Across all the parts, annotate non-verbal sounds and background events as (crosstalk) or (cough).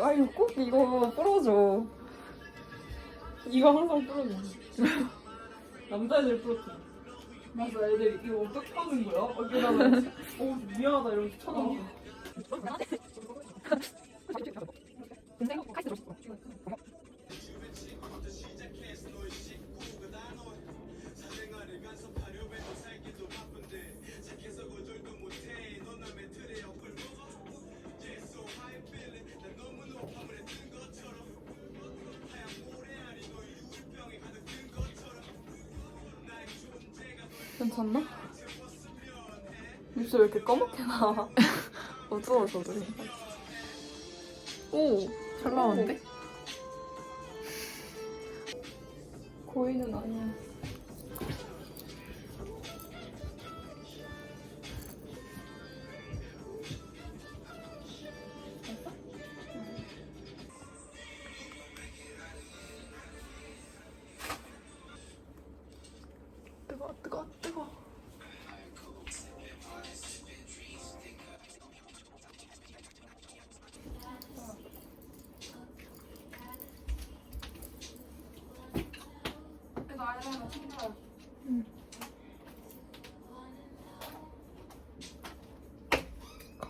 아 이거 꼭 이거 뿌려줘. 이거 항상 풀어줘. (laughs) 남자애들 프로틴. 맞아, 애들 이거 어떡하는 거야? 어, 이러다가, 어, 미안하다 이러면서 쳐다봐. (laughs) 괜찮나? 입술 왜 이렇게 검게 나와? (laughs) 어두워서 그래. 오, 잘 나오는데? 고의는 아니야.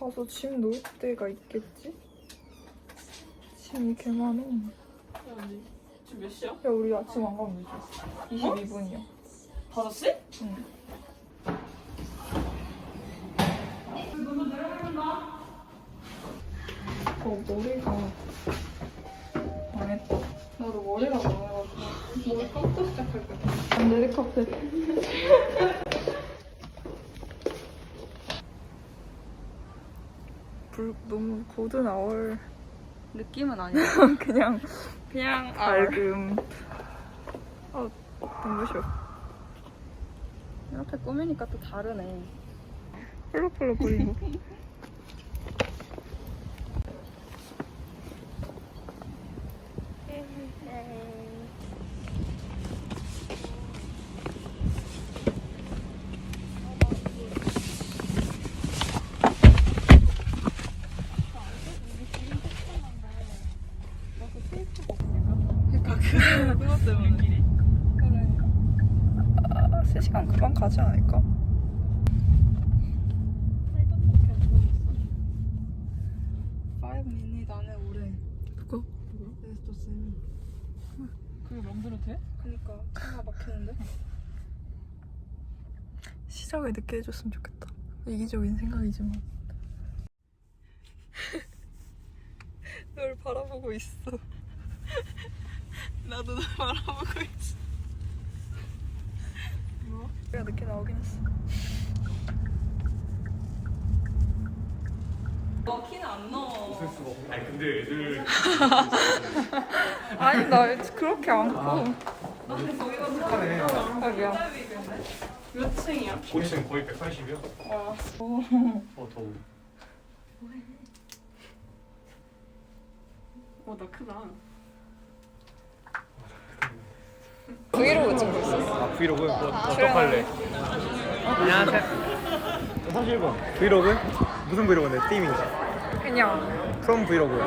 가서 짐 놓을 데가 있겠지? 짐이 개 많아. 야, 지금 몇 시야? 우리 아침 안 가면 되지. 22분이야. 5시? 응. 어, 머리가 망했다. 나도 머리가 망해가지고 머리 감고 시작할 거야. 안내리 카페. 불 너무 고든 아월 느낌은 아니야. (laughs) 그냥 그냥 밝음. 아 눈부셔. 이렇게 꾸미니까 또 다르네. 펄럭펄럭 거리는 거. (laughs) 그것 때문에. 아, 3시간 금방 가지 않을까? Five minute 안에 오래. 그거? 그래서 쌤. 그게 맘대로 돼? 그니까 차가 막히는데. 시작을 늦게 해줬으면 좋겠다. 이기적인 생각이지만. (laughs) 널 바라보고 있어. (laughs) 나도 너 바라보고 있어. 뭐? 우리가 늦게 나오긴 했어. 너 키는 안 넣어. 아니 근데 애들 (laughs) 아니 나 그렇게 안 커. 나 거기가 착하네 아 미안. 몇 층이야? 보이스는 거의 180이요? 와. 어 더워 어, 나 크다. 브이로그. 아 브이로그? 뭐 어떡할래? 안녕하세요 31번 브이로그? 무슨 브이로그인데? 팀이 그냥 프롬 브이로그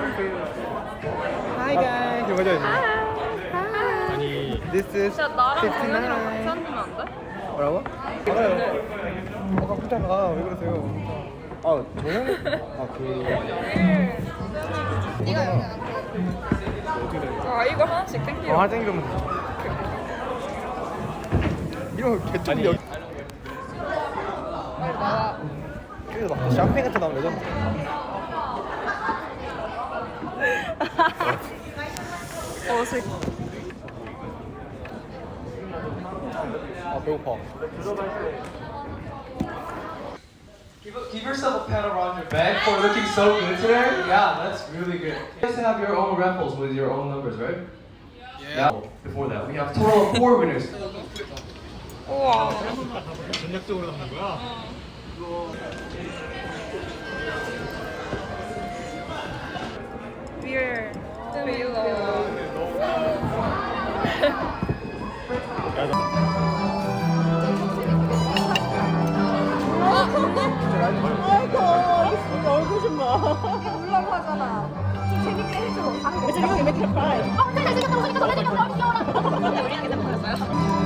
Hi guys 이거 가져 있네 아니 This is 진짜 나랑 59 공연이랑 같이 앉으면 안 돼? 뭐라고? 알아요 어 바쁘잖아 왜 그러세요 아 저는? 아그 네가 여기 앉아. 아 이거 하나씩 땡기려. 어, 화장이면 이런 개똥 여기 빨리 나와. 그래서 막 샴페인 같은 거 나오면 레전드 (laughs) 어색. 아 배고파 Give, give yourself a pat around your back for looking so good today. Yeah, that's really good. You guys have your own raffles with your own numbers, right? Yeah. Before that, we have total of four winners. (laughs) 우와. 전략적으로 하는 거야? Dear Taylor. 아이고, 얼굴 좀 봐. 울라고 하잖아. 좀 재밌게 해줘. 아 안녕하세요. 시니 보이 저쪽 잠깐 내려가고 우리 남자들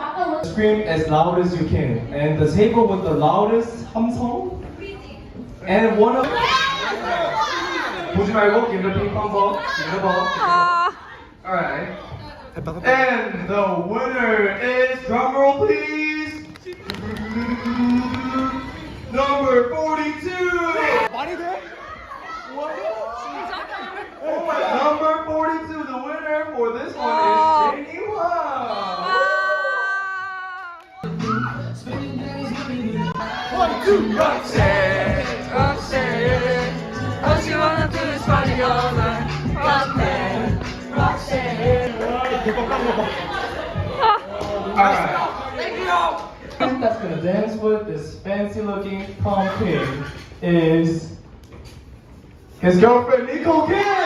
아까 뭐 Scream as loud as you can. And the table with the loudest 함성. And one of. 보지 말고 give the ping pong ball. Give the ball. Alright. And the winner is drumroll please. Number 42. Number 42, the winner for this one is Janie One, two, upset, wanna do is party all night. That's gonna dance with this fancy looking pumpkin is his girlfriend Nicole King!